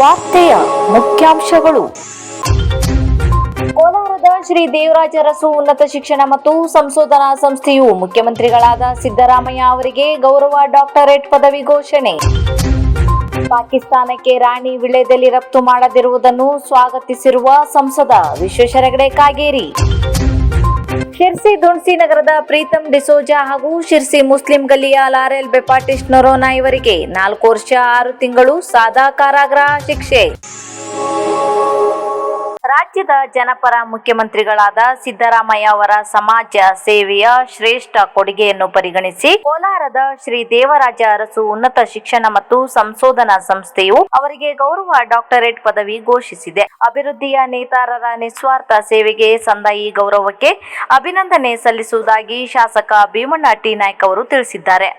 ವಾರ್ತೆಯ ಮುಖ್ಯಾಂಶಗಳು. ಕೋಲಾರದ ಶ್ರೀ ದೇವರಾಜ ಅರಸು ಉನ್ನತ ಶಿಕ್ಷಣ ಮತ್ತು ಸಂಶೋಧನಾ ಸಂಸ್ಥೆಯು ಮುಖ್ಯಮಂತ್ರಿಗಳಾದ ಸಿದ್ದರಾಮಯ್ಯ ಅವರಿಗೆ ಗೌರವ ಡಾಕ್ಟರೇಟ್ ಪದವಿ ಘೋಷಣೆ. ಪಾಕಿಸ್ತಾನಕ್ಕೆ ರಾಣಿ ವಿಳೆದಲ್ಲಿ ರಫ್ತು ಮಾಡದಿರುವುದನ್ನು ಸ್ವಾಗತಿಸಿರುವ ಸಂಸದ ವಿಶ್ವೇಶ್ವರ ಹೆಗಡೆ ಕಾಗೇರಿ. ಶಿರ್ಸಿ ದುಣ್ಸಿ ನಗರದ ಪ್ರೀತಮ್ ಡಿಸೋಜಾ ಹಾಗೂ ಶಿರ್ಸಿ ಮುಸ್ಲಿಂ ಗಲ್ಲಿಯ ಲಾರೆಲ್ ಬೆಪಾಟಿಸ್ ನೊರೋನಾ ಇವರಿಗೆ ನಾಲ್ಕು ವರ್ಷ ಆರು ತಿಂಗಳು ಸಾದಾ ಕಾರಾಗೃಹ ಶಿಕ್ಷೆ. ರಾಜ್ಯದ ಜನಪರ ಮುಖ್ಯಮಂತ್ರಿಗಳಾದ ಸಿದ್ದರಾಮಯ್ಯ ಅವರ ಸಮಾಜ ಸೇವೆಯ ಶ್ರೇಷ್ಠ ಕೊಡುಗೆಯನ್ನು ಪರಿಗಣಿಸಿ ಕೋಲಾರದ ಶ್ರೀ ದೇವರಾಜ ಅರಸು ಉನ್ನತ ಶಿಕ್ಷಣ ಮತ್ತು ಸಂಶೋಧನಾ ಸಂಸ್ಥೆಯು ಅವರಿಗೆ ಗೌರವ ಡಾಕ್ಟರೇಟ್ ಪದವಿ ಘೋಷಿಸಿದೆ. ಅಭಿವೃದ್ಧಿಯ ನೇತಾರರ ನಿಸ್ವಾರ್ಥ ಸೇವೆಗೆ ಸಂದ ಈ ಗೌರವಕ್ಕೆ ಅಭಿನಂದನೆ ಸಲ್ಲಿಸುವುದಾಗಿ ಶಾಸಕ ಭೀಮಣ್ಣ ಟಿ. ನಾಯ್ಕ ಅವರು ತಿಳಿಸಿದ್ದಾರೆ.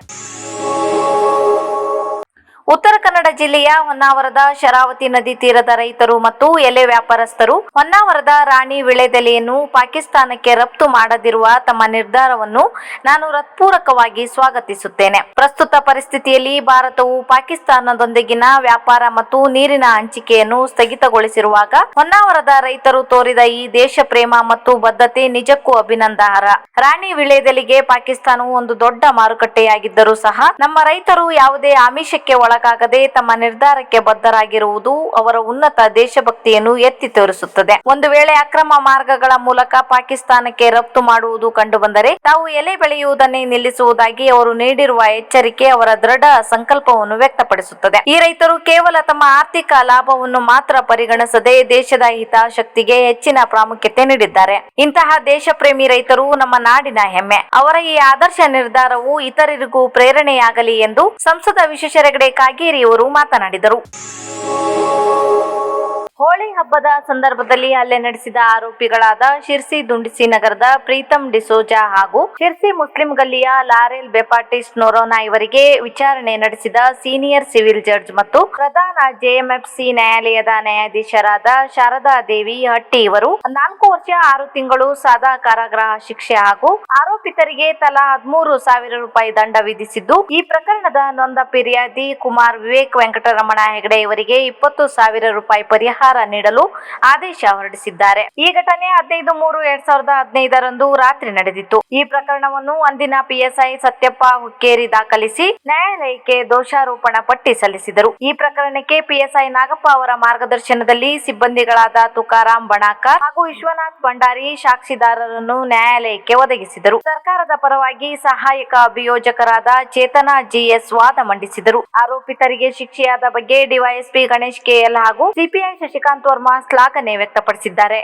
ಉತ್ತರ ಕನ್ನಡ ಜಿಲ್ಲೆಯ ಹೊನ್ನಾವರದ ಶರಾವತಿ ನದಿ ತೀರದ ರೈತರು ಮತ್ತು ಎಲೆ ವ್ಯಾಪಾರಸ್ಥರು ಹೊನ್ನಾವರದ ರಾಣಿ ವಿಳೆದೆಲೆಯನ್ನು ಪಾಕಿಸ್ತಾನಕ್ಕೆ ರಫ್ತು ಮಾಡದಿರುವ ತಮ್ಮ ನಿರ್ಧಾರವನ್ನು ನಾನು ಹೃತ್ಪೂರ್ವಕವಾಗಿ ಸ್ವಾಗತಿಸುತ್ತೇನೆ. ಪ್ರಸ್ತುತ ಪರಿಸ್ಥಿತಿಯಲ್ಲಿ ಭಾರತವು ಪಾಕಿಸ್ತಾನದೊಂದಿಗಿನ ವ್ಯಾಪಾರ ಮತ್ತು ನೀರಿನ ಹಂಚಿಕೆಯನ್ನು ಸ್ಥಗಿತಗೊಳಿಸಿರುವಾಗ ಹೊನ್ನಾವರದ ರೈತರು ತೋರಿದ ಈ ದೇಶ ಪ್ರೇಮ ಮತ್ತು ಬದ್ಧತೆ ನಿಜಕ್ಕೂ ಅಭಿನಂದನಾರ್ಹ ರಾಣಿ ವಿಳೆದೆಲೆಗೆ ಪಾಕಿಸ್ತಾನವು ಒಂದು ದೊಡ್ಡ ಮಾರುಕಟ್ಟೆಯಾಗಿದ್ದರೂ ಸಹ ನಮ್ಮ ರೈತರು ಯಾವುದೇ ಆಮಿಷಕ್ಕೆ ಒಳಗಾಗದೆ ತಮ್ಮ ನಿರ್ಧಾರಕ್ಕೆ ಬದ್ಧರಾಗಿರುವುದು ಅವರ ಉನ್ನತ ದೇಶಭಕ್ತಿಯನ್ನು ಎತ್ತಿ ತೋರಿಸುತ್ತದೆ. ಒಂದು ವೇಳೆ ಅಕ್ರಮ ಮಾರ್ಗಗಳ ಮೂಲಕ ಪಾಕಿಸ್ತಾನಕ್ಕೆ ರಫ್ತು ಮಾಡುವುದು ಕಂಡುಬಂದರೆ ತಾವು ಎಲೆ ಬೆಳೆಯುವುದನ್ನೇ ನಿಲ್ಲಿಸುವುದಾಗಿ ಅವರು ನೀಡಿರುವ ಎಚ್ಚರಿಕೆ ಅವರ ದೃಢ ಸಂಕಲ್ಪವನ್ನು ವ್ಯಕ್ತಪಡಿಸುತ್ತದೆ. ಈ ರೈತರು ಕೇವಲ ತಮ್ಮ ಆರ್ಥಿಕ ಲಾಭವನ್ನು ಮಾತ್ರ ಪರಿಗಣಿಸದೆ ದೇಶದ ಹಿತಾಸಕ್ತಿಗೆ ಹೆಚ್ಚಿನ ಪ್ರಾಮುಖ್ಯತೆ ನೀಡಿದ್ದಾರೆ. ಇಂತಹ ದೇಶಪ್ರೇಮಿ ರೈತರು ನಮ್ಮ ನಾಡಿನ ಹೆಮ್ಮೆ. ಅವರ ಈ ಆದರ್ಶ ನಿರ್ಧಾರವು ಇತರರಿಗೂ ಪ್ರೇರಣೆಯಾಗಲಿ ಎಂದು ಸಂಸದ ವಿಶ್ವೇಶ್ವರ ಹೆಗಡೆ ಕಾಗೇರಿ ಅವರು ಮಾತನಾಡಿದರು. ಹೋಳಿ ಹಬ್ಬದ ಸಂದರ್ಭದಲ್ಲಿ ಹಲ್ಲೆ ನಡೆಸಿದ ಆರೋಪಿಗಳಾದ ಶಿರ್ಸಿ ದುಂಡಿಸಿ ನಗರದ ಪ್ರೀತಂ ಡಿಸೋಜಾ ಹಾಗೂ ಶಿರ್ಸಿ ಮುಸ್ಲಿಂ ಗಲ್ಲಿಯ ಲಾರೆಲ್ ಬೆಪಾಟಿಸ್ ನೊರೋನಾ ಇವರಿಗೆ ವಿಚಾರಣೆ ನಡೆಸಿದ ಸೀನಿಯರ್ ಸಿವಿಲ್ ಜಡ್ಜ್ ಮತ್ತು ಪ್ರಧಾನ ಜೆಎಂಎಫ್ಸಿ ನ್ಯಾಯಾಲಯದ ನ್ಯಾಯಾಧೀಶರಾದ ಶಾರದಾ ದೇವಿ ಹಟ್ಟಿ ಇವರು ನಾಲ್ಕು ವರ್ಷ ಆರು ತಿಂಗಳು ಸಾದಾ ಕಾರಾಗೃಹ ಶಿಕ್ಷೆ ಹಾಗೂ ಆರೋಪಿತರಿಗೆ ತಲಾ ಹದಿಮೂರು ಸಾವಿರ ರೂಪಾಯಿ ದಂಡ ವಿಧಿಸಿದ್ದು, ಈ ಪ್ರಕರಣದ ನೊಂದ ಫಿರ್ಯಾದಿ ಕುಮಾರ್ ವಿವೇಕ್ ವೆಂಕಟರಮಣ ಹೆಗಡೆ ಇವರಿಗೆ ಇಪ್ಪತ್ತು ಸಾವಿರ ರೂಪಾಯಿ ಪರಿಹಾರ ನೀಡಲು ಆದೇಶ ಹೊರಡಿಸಿದ್ದಾರೆ. ಈ ಘಟನೆ ಹದಿನೈದು ಮೂರು ಎರಡ್ ಸಾವಿರದ ಹದಿನೈದರಂದು ರಾತ್ರಿ ನಡೆದಿತ್ತು. ಈ ಪ್ರಕರಣವನ್ನು ಅಂದಿನ ಪಿಎಸ್ಐ ಸತ್ಯಪ್ಪ ಹುಕ್ಕೇರಿ ದಾಖಲಿಸಿ ನ್ಯಾಯಾಲಯಕ್ಕೆ ದೋಷಾರೋಪಣ ಪಟ್ಟಿ ಸಲ್ಲಿಸಿದರು. ಈ ಪ್ರಕರಣಕ್ಕೆ ಪಿಎಸ್ಐ ನಾಗಪ್ಪ ಅವರ ಮಾರ್ಗದರ್ಶನದಲ್ಲಿ ಸಿಬ್ಬಂದಿಗಳಾದ ತುಕಾರಾಂ ಬಣಾಕರ್ ಹಾಗೂ ವಿಶ್ವನಾಥ್ ಭಂಡಾರಿ ಸಾಕ್ಷಿದಾರರನ್ನು ನ್ಯಾಯಾಲಯಕ್ಕೆ ಒದಗಿಸಿದರು. ಸರ್ಕಾರದ ಪರವಾಗಿ ಸಹಾಯಕ ಅಭಿಯೋಜಕರಾದ ಚೇತನಾ ಜಿಎಸ್ ವಾದ ಮಂಡಿಸಿದರು. ಆರೋಪಿತರಿಗೆ ಶಿಕ್ಷೆಯಾದ ಬಗ್ಗೆ ಡಿವೈಎಸ್ಪಿ ಗಣೇಶ್ ಕೆಎಲ್ ಹಾಗೂ ಸಿಪಿಐ ಶಶಿಕಾಂತ್ ವರ್ಮಾ ಶ್ಲಾಘನೆ ವ್ಯಕ್ತಪಡಿಸಿದ್ದಾರೆ.